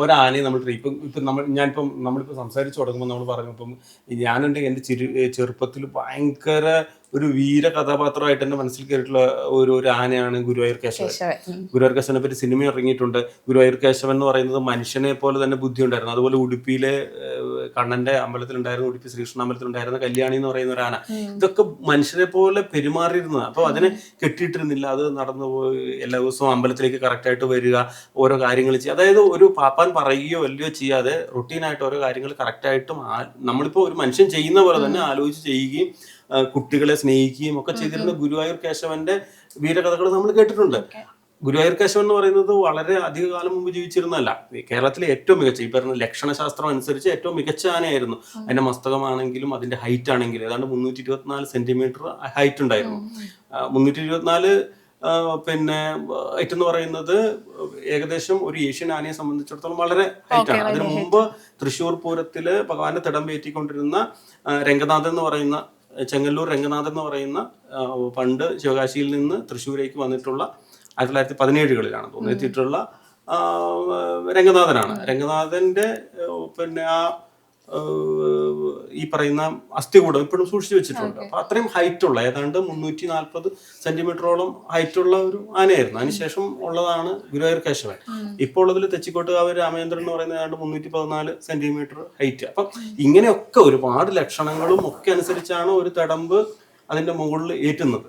ഒരാനയെ നമ്മൾ ഇപ്പം ഇപ്പം നമ്മൾ ഞാനിപ്പം നമ്മളിപ്പോൾ സംസാരിച്ച് തുടങ്ങുമ്പോൾ നമ്മൾ പറഞ്ഞു ഇപ്പം ഞാനുണ്ടെങ്കിൽ എന്റെ ചെറു ചെറുപ്പത്തിൽ ഭയങ്കര ഒരു വീര കഥാപാത്രമായിട്ട് എന്റെ മനസ്സിൽ കയറിയിട്ടുള്ള ഒരു ഒരു ആനയാണ് ഗുരുവായൂർ കേശവൻ. ഗുരുവായൂർ കേശവനെ പറ്റി സിനിമ ഇറങ്ങിയിട്ടുണ്ട്. ഗുരുവായൂർ കേശവൻ എന്ന് പറയുന്നത് മനുഷ്യനെ പോലെ തന്നെ ബുദ്ധി ഉണ്ടായിരുന്നു അതുപോലെ ഉടുപ്പിയിലെ കണ്ണന്റെ അമ്പലത്തിലുണ്ടായിരുന്ന ഉടുപ്പി ശ്രീകൃഷ്ണ അമ്പലത്തിലുണ്ടായിരുന്ന കല്യാണി എന്ന് പറയുന്ന ഒരു ആന ഇതൊക്കെ മനുഷ്യരെ പോലെ പെരുമാറിയിരുന്നത്. അപ്പൊ അതിനെ കെട്ടിയിട്ടിരുന്നില്ല. അത് നടന്നു പോയി. എല്ലാ ദിവസവും അമ്പലത്തിലേക്ക് കറക്റ്റായിട്ട് വരിക ഓരോ കാര്യങ്ങൾ ചെയ്യുക. അതായത് ഒരു പാപ്പാൻ പറയുകയോ അല്ലയോ ചെയ്യാതെ റുട്ടീനായിട്ട് ഓരോ കാര്യങ്ങൾ കറക്റ്റായിട്ടും നമ്മളിപ്പോ ഒരു മനുഷ്യൻ ചെയ്യുന്ന പോലെ തന്നെ ആലോചിച്ച് ചെയ്യുകയും കുട്ടികളെ സ്നേഹിക്കുകയും ഒക്കെ ചെയ്തിരുന്ന ഗുരുവായൂർ കേശവന്റെ വീരകഥകൾ നമ്മൾ കേട്ടിട്ടുണ്ട്. ഗുരുവായൂർ കേശവൻ എന്ന് പറയുന്നത് വളരെ അധിക കാലം മുമ്പ് ജീവിച്ചിരുന്നല്ല കേരളത്തിലെ ഏറ്റവും മികച്ച ഈ പറഞ്ഞ ലക്ഷണശാസ്ത്രം അനുസരിച്ച് ഏറ്റവും മികച്ച ആനയായിരുന്നു. അതിന്റെ മസ്തകമാണെങ്കിലും അതിന്റെ ഹൈറ്റ് ആണെങ്കിലും ഏതാണ്ട് മുന്നൂറ്റി ഇരുപത്തിനാല് സെന്റിമീറ്റർ ഹൈറ്റ് ഉണ്ടായിരുന്നു മുന്നൂറ്റി ഇരുപത്തിനാല് പിന്നെ ഹൈറ്റ് എന്ന് പറയുന്നത് ഏകദേശം ഒരു ഏഷ്യൻ ആനയെ സംബന്ധിച്ചിടത്തോളം വളരെ ഹൈറ്റ് ആണ്. അതിനു മുമ്പ് തൃശ്ശൂർ പൂരത്തിൽ ഭഗവാന്റെ തിടം പേറ്റിക്കൊണ്ടിരുന്ന രംഗനാഥൻ എന്ന് പറയുന്ന ചെങ്ങല്ലൂർ രംഗനാഥൻ എന്ന് പറയുന്ന പണ്ട് ശിവകാശിയിൽ നിന്ന് തൃശ്ശൂരേക്ക് വന്നിട്ടുള്ള ആയിരത്തി തൊള്ളായിരത്തി പതിനേഴുകളിലാണ് തോന്നിയെത്തിയിട്ടുള്ള രംഗനാഥനാണ്. രംഗനാഥന്റെ പിന്നെ ആ, ഈ പറയുന്ന അസ്ഥികൂടം ഇപ്പോഴും സൂക്ഷിച്ചു വെച്ചിട്ടുണ്ട്. അപ്പൊ അത്രയും ഹൈറ്റ് ഉള്ള ഏതാണ്ട് മുന്നൂറ്റി നാൽപ്പത് സെന്റിമീറ്ററോളം ഹൈറ്റ് ഉള്ള ഒരു ആനയായിരുന്നു. അതിനുശേഷം ഉള്ളതാണ് ഗുരുവായൂർ കേശവൻ. ഇപ്പോൾ ഉള്ളതിൽ തെച്ചിക്കോട്ടുകാവ് രാമചന്ദ്രൻ എന്ന് പറയുന്ന ഏതാണ്ട് മുന്നൂറ്റി പതിനാല് സെന്റിമീറ്റർ ഹൈറ്റ്. അപ്പം ഇങ്ങനെയൊക്കെ ഒരുപാട് ലക്ഷണങ്ങളും ഒക്കെ അനുസരിച്ചാണ് ഒരു തടമ്പ് അതിന്റെ മുകളിൽ ഏറ്റുന്നത്.